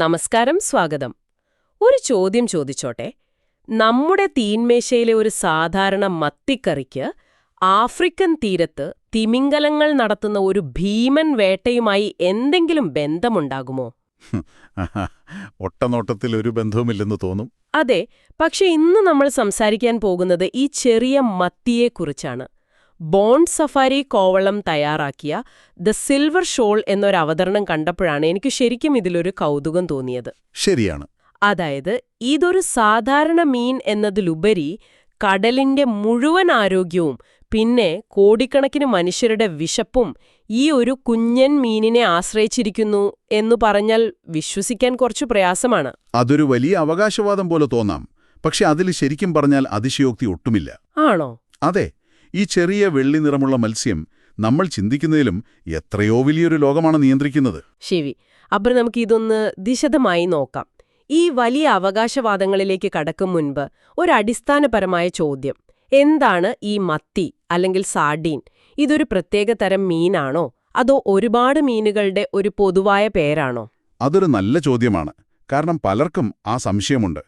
നമസ്കാരം സ്വാഗതം. ഒരു ചോദ്യം ചോദിച്ചോട്ടെ. നമ്മുടെ തീന്മേശയിലെ ഒരു സാധാരണ മത്തിക്കറിക്ക് ആഫ്രിക്കൻ തീരത്ത് തിമിംഗലങ്ങൾ നടത്തുന്ന ഒരു ഭീമൻ വേട്ടയുമായി എന്തെങ്കിലും ബന്ധമുണ്ടാകുമോ? ഒട്ടനോട്ടത്തിൽ ഒരു ബന്ധവുമില്ലെന്ന് തോന്നും. അതെ പക്ഷെ ഇന്ന് നമ്മൾ സംസാരിക്കാൻ പോകുന്നത് ഈ ചെറിയ മത്തിയെക്കുറിച്ചാണ്. ബോണ്ട് സഫാരി കോവളം തയ്യാറാക്കിയ ദ സിൽവർ ഷോൾ എന്നൊരു അവതരണം കണ്ടപ്പോഴാണ് എനിക്ക് ശരിക്കും ഇതിലൊരു കൗതുകം തോന്നിയത്. ശരിയാണ്. അതായത് ഇതൊരു സാധാരണ മീൻ എന്നതിലുപരി കടലിന്റെ മുഴുവൻ ആരോഗ്യവും പിന്നെ കോടിക്കണക്കിന് മനുഷ്യരുടെ വിശപ്പും ഈ ഒരു കുഞ്ഞൻ മീനിനെ ആശ്രയിച്ചിരിക്കുന്നു എന്നു പറഞ്ഞാൽ വിശ്വസിക്കാൻ കുറച്ചു പ്രയാസമാണ്. അതൊരു വലിയ അവകാശവാദം പോലെ തോന്നാം. പക്ഷെ അതിൽ ശരിക്കും പറഞ്ഞാൽ അതിശയോക്തി ഒട്ടുമില്ല. ആണോ? അതെ. ഈ ചെറിയ വെള്ളി നിറമുള്ള മത്സ്യം നമ്മൾ ചിന്തിക്കുന്നതിലും എത്രയോ വലിയൊരു ലോകമാണ് നിയന്ത്രിക്കുന്നത്. ശരി അപ്പോൾ നമുക്ക് ഇതൊന്ന് വിശദമായി നോക്കാം. ഈ വലിയ അവകാശവാദങ്ങളിലേക്ക് കടക്കും മുൻപ് ഒരടിസ്ഥാനപരമായ ചോദ്യം. എന്താണ് ഈ മത്തി അല്ലെങ്കിൽ സാഡീൻ? ഇതൊരു പ്രത്യേക തരം മീനാണോ? അതോ ഒരുപാട് മീനുകളുടെ ഒരു പൊതുവായ പേരാണോ? അതൊരു നല്ല ചോദ്യമാണ്. കാരണം പലർക്കും ആ സംശയമുണ്ട്.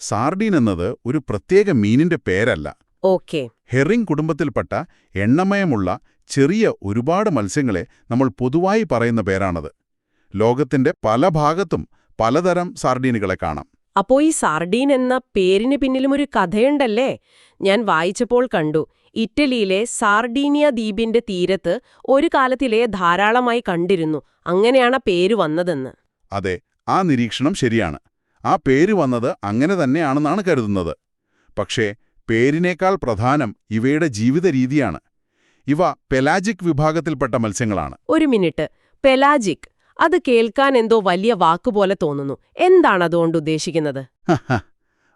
സാർഡീൻ എന്നത് ഒരു പ്രത്യേക മീനിന്റെ പേരല്ല. ഓക്കെ. ഹെറിംഗ് കുടുംബത്തിൽപ്പെട്ട എണ്ണമയമുള്ള ചെറിയ ഒരുപാട് മത്സ്യങ്ങളെ നമ്മൾ പൊതുവായി പറയുന്ന പേരാണത്. ലോകത്തിന്റെ പല ഭാഗത്തും പലതരം സാർഡീനുകളെ കാണാം. അപ്പോ ഈ സാർഡീൻ എന്ന പേരിന് പിന്നിലും ഒരു കഥയുണ്ടല്ലേ? ഞാൻ വായിച്ചപ്പോൾ കണ്ടു. ഇറ്റലിയിലെ സാർഡീനിയ ദ്വീപിന്റെ തീരത്ത് ഒരു കാലത്തിലെ ധാരാളമായി കണ്ടിരുന്നു. അങ്ങനെയാണ് പേര് വന്നതെന്ന്. അതെ ആ നിരീക്ഷണം ശരിയാണ്. ആ പേര് വന്നത് അങ്ങനെ തന്നെയാണെന്നാണ് കരുതുന്നത്. പക്ഷേ പേരിനേക്കാൾ പ്രധാനം ഇവയുടെ ജീവിത രീതിയാണ്. ഇവ പെലാജിക് വിഭാഗത്തിൽപ്പെട്ട മത്സ്യങ്ങളാണ്. ഒരു മിനിറ്റ്. പെലാജിക് അത് കേൾക്കാൻ എന്തോ വലിയ വാക്കുപോലെ തോന്നുന്നു. എന്താണ് അതുകൊണ്ട് ഉദ്ദേശിക്കുന്നത്?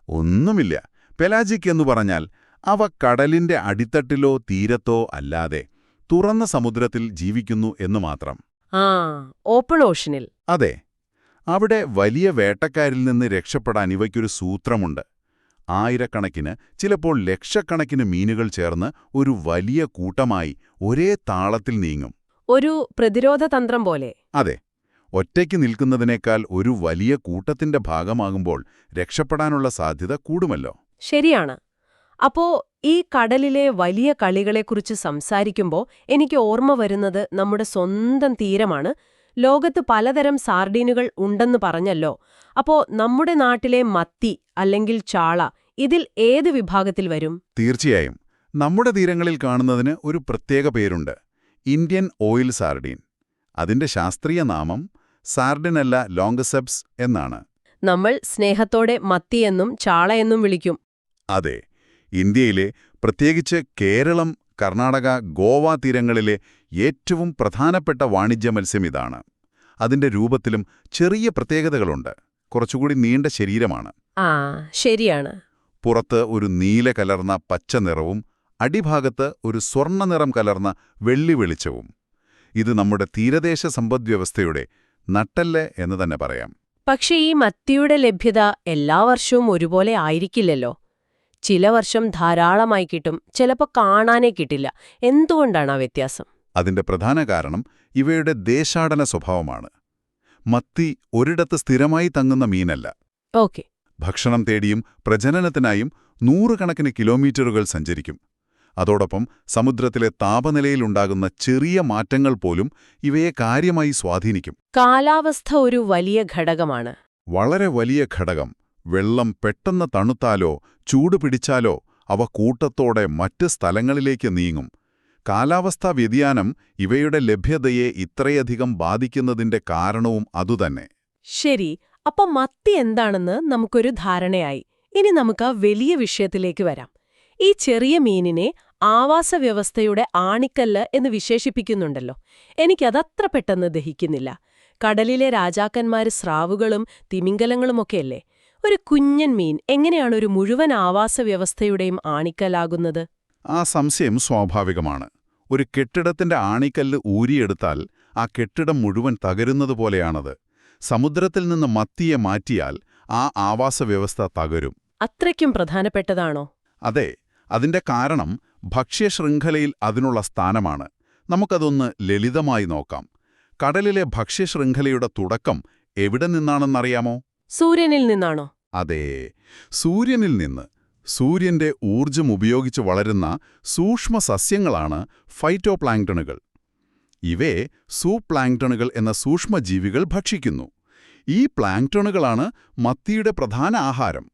ഒന്നുമില്ല. പെലാജിക് എന്നു പറഞ്ഞാൽ അവ കടലിന്റെ അടിത്തട്ടിലോ തീരത്തോ അല്ലാതെ തുറന്ന സമുദ്രത്തിൽ ജീവിക്കുന്നു എന്നു മാത്രം. ആ ഓപ്പൺ ഓഷനിൽ. അതെ. അവിടെ വലിയ വേട്ടക്കാരിൽ നിന്ന് രക്ഷപ്പെടാൻ ഇവയ്ക്കൊരു സൂത്രമുണ്ട്. ആയിരക്കണക്കിന് ചിലപ്പോൾ ലക്ഷക്കണക്കിന് മീനുകൾ ചേർന്ന് ഒരു വലിയ കൂട്ടമായി ഒരേ താളത്തിൽ നീങ്ങും. ഒരു പ്രതിരോധ തന്ത്രം പോലെ. അതെ. ഒറ്റയ്ക്ക് നിൽക്കുന്നതിനേക്കാൾ ഒരു വലിയ കൂട്ടത്തിന്റെ ഭാഗമാകുമ്പോൾ രക്ഷപ്പെടാനുള്ള സാധ്യത കൂടുമല്ലോ. ശരിയാണ്. അപ്പോ ഈ കടലിലെ വലിയ കളികളെക്കുറിച്ച് സംസാരിക്കുമ്പോൾ എനിക്ക് ഓർമ്മ വരുന്നത് നമ്മുടെ സ്വന്തം തീരമാണ്. ലോകത്ത് പലതരം സാർഡീനുകൾ ഉണ്ടെന്ന് പറഞ്ഞല്ലോ. അപ്പോ നമ്മുടെ നാട്ടിലെ മത്തി അല്ലെങ്കിൽ ചാള ഇതിൽ ഏത് വിഭാഗത്തിൽ വരും? തീർച്ചയായും. നമ്മുടെ തീരങ്ങളിൽ കാണുന്നതിന് ഒരു പ്രത്യേക പേരുണ്ട്. Indian oil sardine. അതിന്റെ ശാസ്ത്രീയ നാമം സാർഡിനല്ല ലോങ്കസെപ്സ് എന്നാണ്. നമ്മൾ സ്നേഹത്തോടെ മത്തി എന്നും ചാള എന്നും വിളിക്കും. അതെ ഇന്ത്യയിലെ പ്രത്യേകിച്ച് കേരളം കർണാടക ഗോവ തീരങ്ങളിലെ ഏറ്റവും പ്രധാനപ്പെട്ട വാണിജ്യ മത്സ്യം ഇതാണ്. അതിന്റെ രൂപത്തിലും ചെറിയ പ്രത്യേകതകളുണ്ട്. കുറച്ചുകൂടി നീണ്ട ശരീരമാണ്. ആ ശരിയാണ്. പുറത്ത് ഒരു നീല കലർന്ന പച്ച നിറവും അടിഭാഗത്ത് ഒരു സ്വർണ നിറം കലർന്ന വെള്ളി വെളിച്ചവും. ഇത് നമ്മുടെ തീരദേശ സമ്പദ്വ്യവസ്ഥയുടെ നട്ടല്ല് എന്ന് തന്നെ പറയാം. പക്ഷേ ഈ മത്തിയുടെ ലഭ്യത എല്ലാ വർഷവും ഒരുപോലെ ആയിരിക്കില്ലല്ലോ. ചില വർഷം ധാരാളമായി കിട്ടും ചിലപ്പോൾ കാണാനേ കിട്ടില്ല. എന്തുകൊണ്ടാണ് ആ വ്യത്യാസം? അതിന്റെ പ്രധാന കാരണം ഇവയുടെ ദേശാടന സ്വഭാവമാണ്. മത്തി ഒരിടത്ത് സ്ഥിരമായി തങ്ങുന്ന മീനല്ല. ഓക്കെ. ഭക്ഷണം തേടിയും പ്രജനനത്തിനായും നൂറുകണക്കിന് കിലോമീറ്ററുകൾ സഞ്ചരിക്കും. അതോടൊപ്പം സമുദ്രത്തിലെ താപനിലയിലുണ്ടാകുന്ന ചെറിയ മാറ്റങ്ങൾ പോലും ഇവയെ കാര്യമായി സ്വാധീനിക്കും. കാലാവസ്ഥ ഒരു വലിയ ഘടകമാണ്. വളരെ വലിയ ഘടകം. വെള്ളം പെട്ടെന്ന് തണുത്താലോ ചൂട് പിടിച്ചാലോ അവ കൂട്ടത്തോടെ മറ്റ് സ്ഥലങ്ങളിലേക്ക് നീങ്ങും. കാലാവസ്ഥാ വ്യതിയാനം ഇവയുടെ ലഭ്യതയെ ഇത്രയധികം ബാധിക്കുന്നതിന്റെ കാരണവും അതുതന്നെ. ശരി അപ്പൊ മത്തി എന്താണെന്ന് നമുക്കൊരു ധാരണയായി. ഇനി നമുക്ക് ആ വലിയ വിഷയത്തിലേക്ക് വരാം. ഈ ചെറിയ മീനിനെ ആവാസ വ്യവസ്ഥയുടെ ആണിക്കല്ല് എന്ന് വിശേഷിപ്പിക്കുന്നുണ്ടല്ലോ. എനിക്കതത്ര പെട്ടെന്ന് ദഹിക്കുന്നില്ല. കടലിലെ രാജാക്കന്മാര് സ്രാവുകളും തിമിംഗലങ്ങളുമൊക്കെയല്ലേ? ഒരു കുഞ്ഞൻ മീൻ എങ്ങനെയാണ് ഒരു മുഴുവൻ ആവാസവ്യവസ്ഥയുടെയും ആണിക്കലാകുന്നത് ആ സംശയം സ്വാഭാവികമാണ്. ഒരു കെട്ടിടത്തിന്റെ ആണിക്കല്ല് ഊരിയെടുത്താൽ ആ കെട്ടിടം മുഴുവൻ തകരുന്നതുപോലെയാണത് സമുദ്രത്തിൽ നിന്ന് മത്തിയെ മാറ്റിയാൽ ആ ആവാസവ്യവസ്ഥ തകരും. അത്രയ്ക്കും പ്രധാനപ്പെട്ടതാണോ? അതെ അതിന്റെ കാരണം ഭക്ഷ്യ ശൃംഖലയിൽ അതിനുള്ള സ്ഥാനമാണ്. നമുക്കതൊന്ന് ലളിതമായി നോക്കാം. കടലിലെ ഭക്ഷ്യ ശൃംഖലയുടെ തുടക്കം എവിടെ നിന്നാണെന്നറിയാമോ? സൂര്യനിൽ നിന്നാണോ? അതെ. സൂര്യനിൽ നിന്ന് സൂര്യന്റെ ഊർജം ഉപയോഗിച്ച് വളരുന്ന സൂക്ഷ്മ സസ്യങ്ങളാണ് ഫൈറ്റോപ്ലാങ്ക്ടണുകൾ ഇവയെ സൂപ്ലാങ്ടണുകൾ എന്ന സൂക്ഷ്മജീവികൾ ഭക്ഷിക്കുന്നു. ഈ പ്ലാങ്ടണുകളാണ് മത്തിയുടെ പ്രധാന ആഹാരം.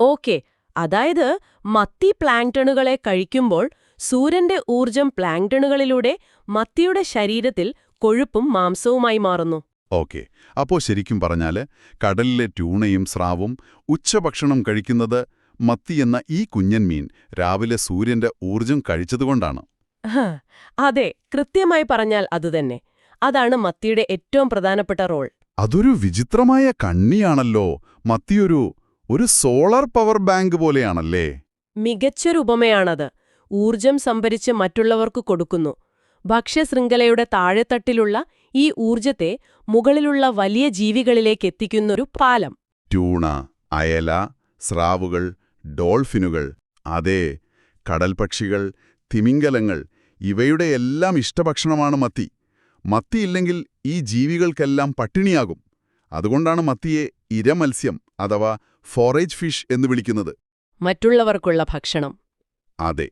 ഓക്കെ. അതായത് മത്തി പ്ലാങ്ടണുകളെ കഴിക്കുമ്പോൾ സൂര്യന്റെ ഊർജം പ്ലാങ്ടണുകളിലൂടെ മത്തിയുടെ ശരീരത്തിൽ കൊഴുപ്പും മാംസവുമായി മാറുന്നു. ഓക്കെ. അപ്പോൾ ശരിക്കും പറഞ്ഞാൽ കടലിലെ ട്യൂണയും സ്രാവും ഉച്ചഭക്ഷണം കഴിക്കുന്നത് മത്തി എന്ന ഈ കുഞ്ഞൻ മീൻ രാവിലെ സൂര്യന്റെ ഊർജം കഴിച്ചതുകൊണ്ടാണ്. അതെ. കൃത്യമായി പറഞ്ഞാൽ അതുതന്നെ അതാണ് മത്തിയുടെ ഏറ്റവും പ്രധാനപ്പെട്ട റോൾ. അതൊരു വിചിത്രമായ കണ്ണിയാണല്ലോ. മത്തിയൊരു ഒരു സോളാർ പവർ ബാങ്ക് പോലെയാണല്ലേ? മികച്ചൊരു ഉപമയാണത്. ഊർജം സംഭരിച്ച് മറ്റുള്ളവർക്ക് കൊടുക്കുന്നു. ഭക്ഷ്യശൃംഖലയുടെ താഴെത്തട്ടിലുള്ള ഈ ഊർജത്തെ മുകളിലുള്ള വലിയ ജീവികളിലേക്ക് എത്തിക്കുന്നൊരു പാലം. ട്യൂണ അയല സ്രാവുകൾ ഡോൾഫിനുകൾ അതെ കടൽപക്ഷികൾ തിമിംഗലങ്ങൾ ഇവയുടെ എല്ലാം ഇഷ്ടഭക്ഷണമാണ് മത്തി. മത്തിയില്ലെങ്കിൽ ഈ ജീവികൾക്കെല്ലാം പട്ടിണിയാകും. അതുകൊണ്ടാണ് മത്തിയെ ഇരമത്സ്യം അഥവാ ഫോറേജ് ഫിഷ് എന്ന് വിളിക്കുന്നത്. മറ്റുള്ളവർക്കുള്ള ഭക്ഷണം. അതെ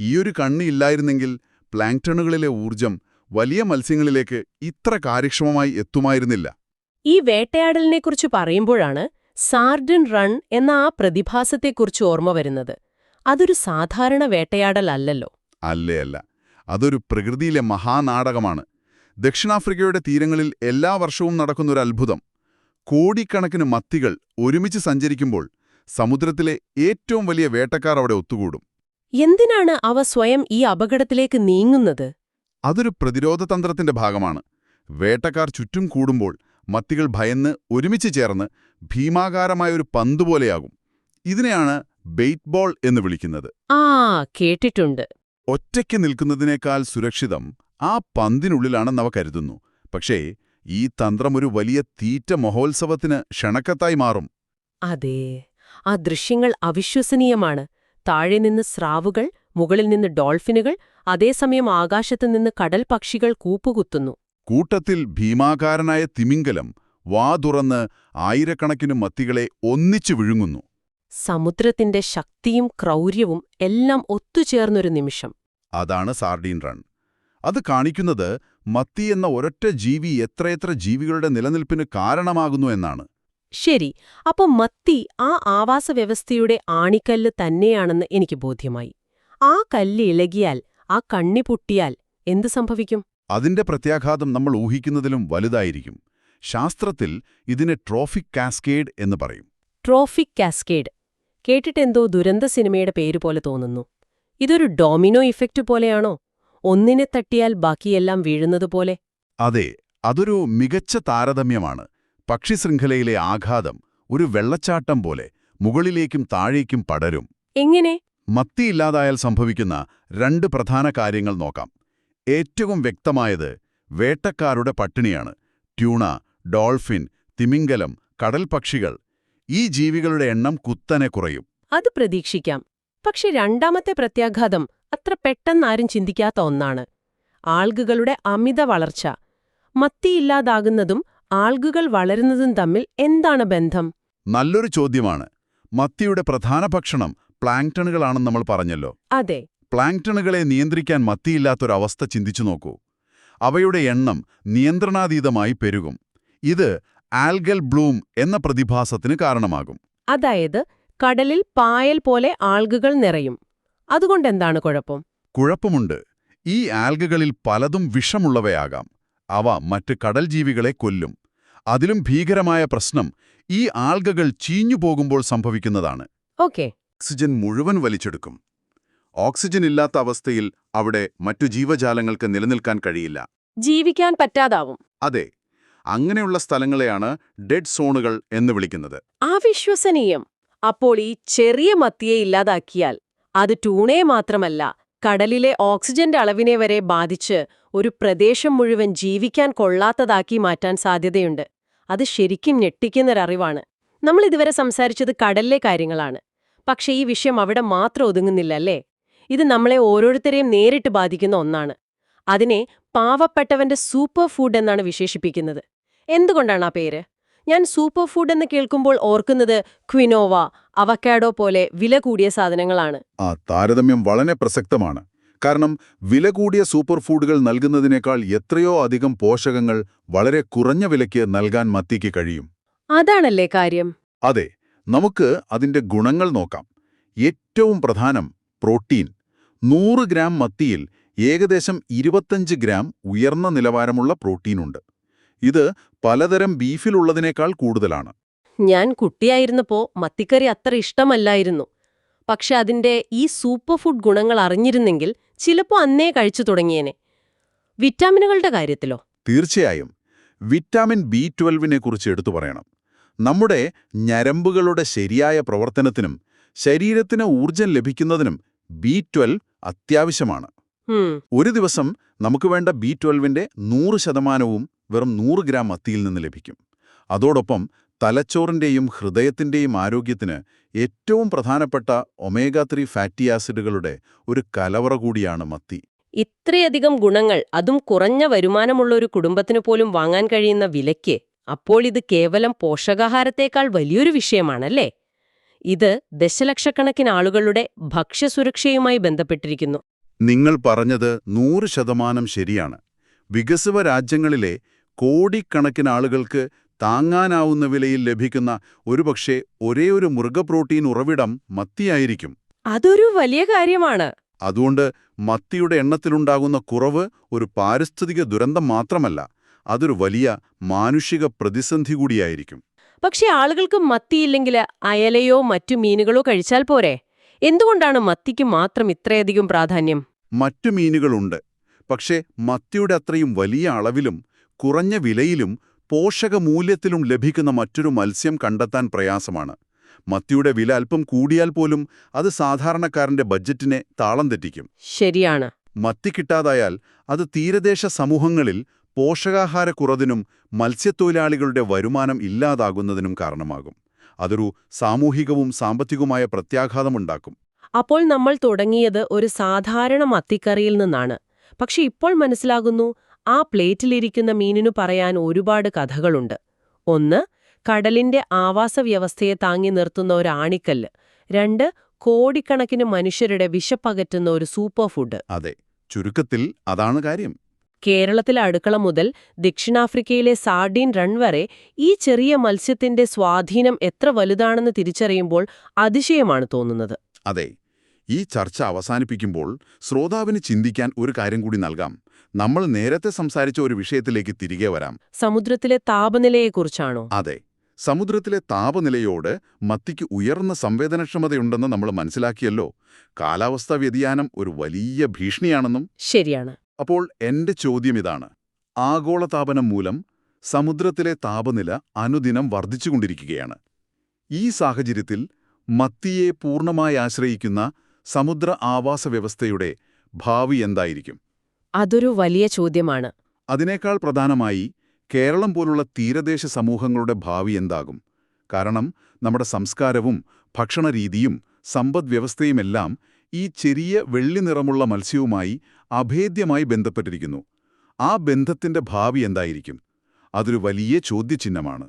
ഈയൊരു കണ്ണി ഇല്ലായിരുന്നെങ്കിൽ പ്ലാങ്ക്ടണുകളിലെ ഊർജം വലിയ മത്സ്യങ്ങളിലേക്ക് ഇത്ര കാര്യക്ഷമമായി എത്തുമായിരുന്നില്ല. ഈ വേട്ടയാടലിനെക്കുറിച്ച് പറയുമ്പോഴാണ് സാർഡിൻ റൺ എന്ന ആ പ്രതിഭാസത്തെക്കുറിച്ച് ഓർമ്മ വരുന്നത്. അതൊരു സാധാരണ വേട്ടയാടലല്ലോ അല്ലേ അല്ല. അതൊരു പ്രകൃതിയിലെ മഹാനാടകമാണ്. ദക്ഷിണാഫ്രിക്കയുടെ തീരങ്ങളിൽ എല്ലാ വർഷവും നടക്കുന്നൊരു അത്ഭുതം. കോടിക്കണക്കിന് മത്തികൾ ഒരുമിച്ച് സഞ്ചരിക്കുമ്പോൾ സമുദ്രത്തിലെ ഏറ്റവും വലിയ വേട്ടക്കാർ അവിടെ ഒത്തുകൂടും. എന്തിനാണ് അവ സ്വയം ഈ അപകടത്തിലേക്ക് നീങ്ങുന്നത്? അതൊരു പ്രതിരോധ തന്ത്രത്തിന്റെ ഭാഗമാണ്. വേട്ടക്കാർ ചുറ്റും കൂടുമ്പോൾ മത്തികൾ ഭയന്ന് ഒരുമിച്ച് ചേർന്ന് ഭീമാകാരമായ ഒരു പന്ത് പോലെയാകും. ഇതിനെയാണ് ബെയ്റ്റ് ബോൾ എന്ന് വിളിക്കുന്നത്. ആ കേട്ടിട്ടുണ്ട്. ഒറ്റയ്ക്ക് നിൽക്കുന്നതിനേക്കാൾ സുരക്ഷിതം ആ പന്തിനുള്ളിലാണെന്നവ കരുതുന്നു. പക്ഷേ ഈ തന്ത്രം ഒരു വലിയ തീറ്റ മഹോത്സവത്തിന് ക്ഷണക്കത്തായി മാറും. അതെ ആ ദൃശ്യങ്ങൾ അവിശ്വസനീയമാണ്. താഴെ നിന്ന് സ്രാവുകൾ മുകളിൽ നിന്ന് ഡോൾഫിനുകൾ അതേസമയം ആകാശത്ത് നിന്ന് കടൽ പക്ഷികൾ കൂപ്പുകുത്തുന്നു. കൂട്ടത്തിൽ ഭീമാകാരനായ തിമിംഗലം വാ തുറന്ന് ആയിരക്കണക്കിന് മത്തികളെ ഒന്നിച്ചു വിഴുങ്ങുന്നു. സമുദ്രത്തിന്റെ ശക്തിയും ക്രൗര്യവും എല്ലാം ഒത്തുചേർന്നൊരു നിമിഷം. അതാണ് സാർഡീൻ റൺ. അത് കാണിക്കുന്നത് മത്തി എന്ന ഒരൊറ്റ ജീവി എത്രയെത്ര ജീവികളുടെ നിലനിൽപ്പിന് കാരണമാകുന്നു എന്നാണ്. ശരി അപ്പൊ മത്തി ആ ആവാസവ്യവസ്ഥയുടെ ആണിക്കല്ല് തന്നെയാണെന്ന് എനിക്ക് ബോധ്യമായി. ആ കല്ല് ഇളകിയാൽ ആ കണ്ണി പൊട്ടിയാൽ എന്ത് സംഭവിക്കും? അതിന്റെ പ്രത്യാഘാതം നമ്മൾ ഊഹിക്കുന്നതിലും വലുതായിരിക്കും. ശാസ്ത്രത്തിൽ ഇതിനെ ട്രോഫിക് കാസ്കേഡ് എന്ന് പറയും. Trophic cascade. കേട്ടിട്ടെന്തോ ദുരന്ത സിനിമയുടെ പേര് പോലെ തോന്നുന്നു. ഇതൊരു ഡോമിനോ ഇഫക്റ്റ് പോലെയാണോ? ഒന്നിനെ തട്ടിയാൽ ബാക്കിയെല്ലാം വീഴുന്നതുപോലെ അതെ അതൊരു മികച്ച താരതമ്യമാണ്. പക്ഷിശൃംഖലയിലെ ആഘാതം ഒരു വെള്ളച്ചാട്ടം പോലെ മുകളിലേക്കും താഴേക്കും പടരും. എങ്ങനെ? മത്തിയില്ലാതായാൽ സംഭവിക്കുന്ന രണ്ട് പ്രധാന കാര്യങ്ങൾ നോക്കാം. ഏറ്റവും വ്യക്തമായത് വേട്ടക്കാരുടെ പട്ടിണിയാണ്. ട്യൂണ ഡോൾഫിൻ തിമിംഗലം കടൽ പക്ഷികൾ ഈ ജീവികളുടെ എണ്ണം കുത്തനെ കുറയും. അത് പ്രതീക്ഷിക്കാം. പക്ഷെ രണ്ടാമത്തെ പ്രത്യാഘാതം അത്ര പെട്ടെന്നാരും ചിന്തിക്കാത്ത ഒന്നാണ്. ആൾഗുകളുടെ അമിത വളർച്ച. മത്തിയില്ലാതാകുന്നതും ആൾഗുകൾ വളരുന്നതും തമ്മിൽ എന്താണ് ബന്ധം? നല്ലൊരു ചോദ്യമാണ്. മത്തിയുടെ പ്രധാന ഭക്ഷണം പ്ലാങ്ടണുകളാണെന്ന് നമ്മൾ പറഞ്ഞല്ലോ. അതെ. പ്ലാങ്ടണുകളെ നിയന്ത്രിക്കാൻ മത്തിയില്ലാത്തൊരവസ്ഥ ചിന്തിച്ചു നോക്കൂ. അവയുടെ എണ്ണം നിയന്ത്രണാതീതമായി പെരുകും. ഇത് ആൽഗൽ ബ്ലൂം എന്ന പ്രതിഭാസത്തിന് കാരണമാകും. അതായത് കടലിൽ പായൽ പോലെ ആൾഗുകൾ നിറയും. അതുകൊണ്ടെന്താണ് കുഴപ്പം? കുഴപ്പമുണ്ട്. ഈ ആൽഗകളിൽ പലതും വിഷമുള്ളവയാകാം. അവ മറ്റ് കടൽ ജീവികളെ കൊല്ലും. അതിലും ഭീകരമായ പ്രശ്നം ഈ ആൽഗകൾ ചീഞ്ഞു പോകുമ്പോൾ സംഭവിക്കുന്നതാണ്. ഓക്കെ. ഓക്സിജൻ മുഴുവൻ വലിച്ചെടുക്കും. ഓക്സിജൻ ഇല്ലാത്ത അവസ്ഥയിൽ അവിടെ മറ്റു ജീവജാലങ്ങൾക്ക് നിലനിൽക്കാൻ കഴിയില്ല. ജീവിക്കാൻ പറ്റാതാവും. അതെ അങ്ങനെയുള്ള സ്ഥലങ്ങളെയാണ് ഡെഡ് സോണുകൾ എന്ന് വിളിക്കുന്നത്. അവിശ്വസനീയം. അപ്പോൾ ഈ ചെറിയ മത്തിയെ ഇല്ലാതാക്കിയാൽ അത് ടൂണയെ മാത്രമല്ല കടലിലെ ഓക്സിജന്റെ അളവിനെ വരെ ബാധിച്ച് ഒരു പ്രദേശം മുഴുവൻ ജീവിക്കാൻ കൊള്ളാത്തതാക്കി മാറ്റാൻ സാധ്യതയുണ്ട്. അത് ശരിക്കും ഞെട്ടിക്കുന്നൊരറിവാണ്. നമ്മൾ ഇതുവരെ സംസാരിച്ചത് കടലിലെ കാര്യങ്ങളാണ്. പക്ഷേ ഈ വിഷയം അവിടെ മാത്രം ഒതുങ്ങുന്നില്ല അല്ലേ ഇത് നമ്മളെ ഓരോരുത്തരെയും നേരിട്ട് ബാധിക്കുന്ന ഒന്നാണ്. അതിനെ പാവപ്പെട്ടവന്റെ സൂപ്പർ ഫുഡ് എന്നാണ് വിശേഷിപ്പിക്കുന്നത്. എന്തുകൊണ്ടാണ് ആ പേര്? ഞാൻ സൂപ്പർ ഫുഡ് എന്ന് കേൾക്കുമ്പോൾ ഓർക്കുന്നത് ക്വിനോവ അവക്കാഡോ പോലെ വില കൂടിയ സാധനങ്ങളാണ്. ആ താരതമ്യം വളരെ പ്രസക്തമാണ്. കാരണം വില കൂടിയ സൂപ്പർ ഫുഡുകൾ നൽകുന്നതിനേക്കാൾ എത്രയോ അധികം പോഷകങ്ങൾ വളരെ കുറഞ്ഞ വിലയ്ക്ക് നൽകാൻ മത്തിക്ക് കഴിയും. അതാണല്ലേ കാര്യം. അതെ നമുക്ക് അതിന്റെ ഗുണങ്ങൾ നോക്കാം. ഏറ്റവും പ്രധാനം പ്രോട്ടീൻ. നൂറ് ഗ്രാം മത്തിയിൽ ഏകദേശം ഇരുപത്തഞ്ച് ഗ്രാം ഉയർന്ന നിലവാരമുള്ള പ്രോട്ടീനുണ്ട് ഇത് പലതരം ബീഫിലുള്ളതിനേക്കാൾ കൂടുതലാണ്. ഞാൻ കുട്ടിയായിരുന്നപ്പോ മത്തിക്കറി അത്ര ഇഷ്ടമല്ലായിരുന്നു. പക്ഷെ അതിന്റെ ഈ സൂപ്പർ ഫുഡ് ഗുണങ്ങൾ അറിഞ്ഞിരുന്നെങ്കിൽ ചിലപ്പോ അന്നേ കഴിച്ചു തുടങ്ങിയേനെ. വിറ്റാമിനുകളുടെ കാര്യത്തിലോ? തീർച്ചയായും. വിറ്റാമിൻ ബി ട്വൽവിനെ കുറിച്ച് എടുത്തു പറയണം. നമ്മുടെ ഞരമ്പുകളുടെ ശരിയായ പ്രവർത്തനത്തിനും ശരീരത്തിന് ഊർജം ലഭിക്കുന്നതിനും ബി ട്വൽവ് അത്യാവശ്യമാണ്. ഒരു ദിവസം നമുക്ക് വേണ്ട ബി ട്വൽവിന്റെ നൂറ് ശതമാനവും വെറും നൂറ് ഗ്രാം മത്തിയിൽ നിന്ന് ലഭിക്കും. അതോടൊപ്പം തലച്ചോറിന്റെയും ഹൃദയത്തിന്റെയും ആരോഗ്യത്തിന് ഏറ്റവും പ്രധാനപ്പെട്ട ഒമേഗ ത്രീ ഫാറ്റി ആസിഡുകളുടെ ഒരു കലവറ കൂടിയാണ് മത്തി. ഇത്രയധികം ഗുണങ്ങൾ അതും കുറഞ്ഞ വരുമാനമുള്ള ഒരു കുടുംബത്തിന് പോലും വാങ്ങാൻ കഴിയുന്ന വിലയ്ക്ക് അപ്പോൾ ഇത് കേവലം പോഷകാഹാരത്തേക്കാൾ വലിയൊരു വിഷയമാണല്ലേ? ഇത് ദശലക്ഷക്കണക്കിന് ആളുകളുടെ ഭക്ഷ്യസുരക്ഷയുമായി ബന്ധപ്പെട്ടിരിക്കുന്നു. നിങ്ങൾ പറഞ്ഞത് നൂറ് ശതമാനം ശരിയാണ്. വികസിത രാജ്യങ്ങളിലെ കോടിക്കണക്കിന് ആളുകൾക്ക് താങ്ങാനാവുന്ന വിലയിൽ ലഭിക്കുന്ന ഒരുപക്ഷെ ഒരേയൊരു മൃഗപ്രോട്ടീൻ ഉറവിടം മത്തിയായിരിക്കും. അതൊരു വലിയ കാര്യമാണ്. അതുകൊണ്ട് മത്തിയുടെ എണ്ണത്തിലുണ്ടാകുന്ന കുറവ് ഒരു പാരിസ്ഥിതിക ദുരന്തം മാത്രമല്ല അതൊരു വലിയ മാനുഷിക പ്രതിസന്ധി കൂടിയായിരിക്കും. പക്ഷെ ആളുകൾക്ക് മത്തിയില്ലെങ്കിൽ അയലയോ മറ്റു മീനുകളോ കഴിച്ചാൽ പോരെ? എന്തുകൊണ്ടാണ് മത്തിക്ക് മാത്രം ഇത്രയധികം പ്രാധാന്യം? മറ്റു മീനുകളുണ്ട്. പക്ഷേ മത്തിയുടെ അത്രയും വലിയ അളവിലും കുറഞ്ഞ വിലയിലും പോഷകമൂല്യത്തിലും ലഭിക്കുന്ന മറ്റൊരു മത്സ്യം കണ്ടെത്താൻ പ്രയാസമാണ്. മത്തിയുടെ വില അല്പം കൂടിയാൽ പോലും അത് സാധാരണക്കാരന്റെ ബജറ്റിനെ താളം തെറ്റിക്കും. ശരിയാണ്. മത്തി കിട്ടാതായാൽ അത് തീരദേശ സമൂഹങ്ങളിൽ പോഷകാഹാരക്കുറവിനും മത്സ്യത്തൊഴിലാളികളുടെ വരുമാനം ഇല്ലാതാകുന്നതിനും കാരണമാകും. അതൊരു സാമൂഹികവും സാമ്പത്തികവുമായ പ്രത്യാഘാതമുണ്ടാക്കും. അപ്പോൾ നമ്മൾ തുടങ്ങിയത് ഒരു സാധാരണ മത്തിക്കറിയിൽ നിന്നാണ്. പക്ഷെ ഇപ്പോൾ മനസ്സിലാകുന്നു ആ പ്ലേറ്റിലിരിക്കുന്ന മീനിനു പറയാൻ ഒരുപാട് കഥകളുണ്ട്. ഒന്ന് കടലിന്റെ ആവാസവ്യവസ്ഥയെ താങ്ങി നിർത്തുന്ന ഒരു ആണിക്കല്ല്. രണ്ട് കോടിക്കണക്കിന് മനുഷ്യരുടെ വിശപ്പകറ്റുന്ന ഒരു സൂപ്പർ ഫുഡ്. അതെ ചുരുക്കത്തിൽ അതാണ് കാര്യം. കേരളത്തിലെ അടുക്കള മുതൽ ദക്ഷിണാഫ്രിക്കയിലെ സാർഡീൻ റൺ വരെ ഈ ചെറിയ മത്സ്യത്തിന്റെ സ്വാധീനം എത്ര വലുതാണെന്ന് തിരിച്ചറിയുമ്പോൾ അതിശയമാണ് തോന്നുന്നത്. അതെ ഈ ചർച്ച അവസാനിപ്പിക്കുമ്പോൾ ശ്രോതാവിന് ചിന്തിക്കാൻ ഒരു കാര്യം കൂടി നൽകാം. നമ്മൾ നേരത്തെ സംസാരിച്ച ഒരു വിഷയത്തിലേക്ക് തിരികെ വരാം. സമുദ്രത്തിലെ താപനിലയെക്കുറിച്ചാണോ? അതെ. സമുദ്രത്തിലെ താപനിലയോട് മത്തിക്ക് ഉയർന്ന സംവേദനക്ഷമതയുണ്ടെന്ന് നമ്മൾ മനസ്സിലാക്കിയല്ലോ. കാലാവസ്ഥാ വ്യതിയാനം ഒരു വലിയ ഭീഷണിയാണെന്നും ശരിയാണ്. അപ്പോൾ എന്റെ ചോദ്യം ഇതാണ്. ആഗോളതാപനം മൂലം സമുദ്രത്തിലെ താപനില അനുദിനം വർദ്ധിച്ചുകൊണ്ടിരിക്കുകയാണ്. ഈ സാഹചര്യത്തിൽ മത്തിയെ പൂർണമായി ആശ്രയിക്കുന്ന സമുദ്ര ആവാസ വ്യവസ്ഥയുടെ ഭാവി എന്തായിരിക്കും? അതൊരു വലിയ ചോദ്യമാണ്. അതിനേക്കാൾ പ്രധാനമായി കേരളം പോലുള്ള തീരദേശ സമൂഹങ്ങളുടെ ഭാവി എന്താകും? കാരണം നമ്മുടെ സംസ്കാരവും ഭക്ഷണരീതിയും സമ്പദ്വ്യവസ്ഥയുമെല്ലാം ഈ ചെറിയ വെള്ളി നിറമുള്ള മത്സ്യവുമായി അഭേദ്യമായി ബന്ധപ്പെട്ടിരിക്കുന്നു. ആ ബന്ധത്തിന്റെ ഭാവി എന്തായിരിക്കും? അതൊരു വലിയ ചോദ്യചിഹ്നമാണ്.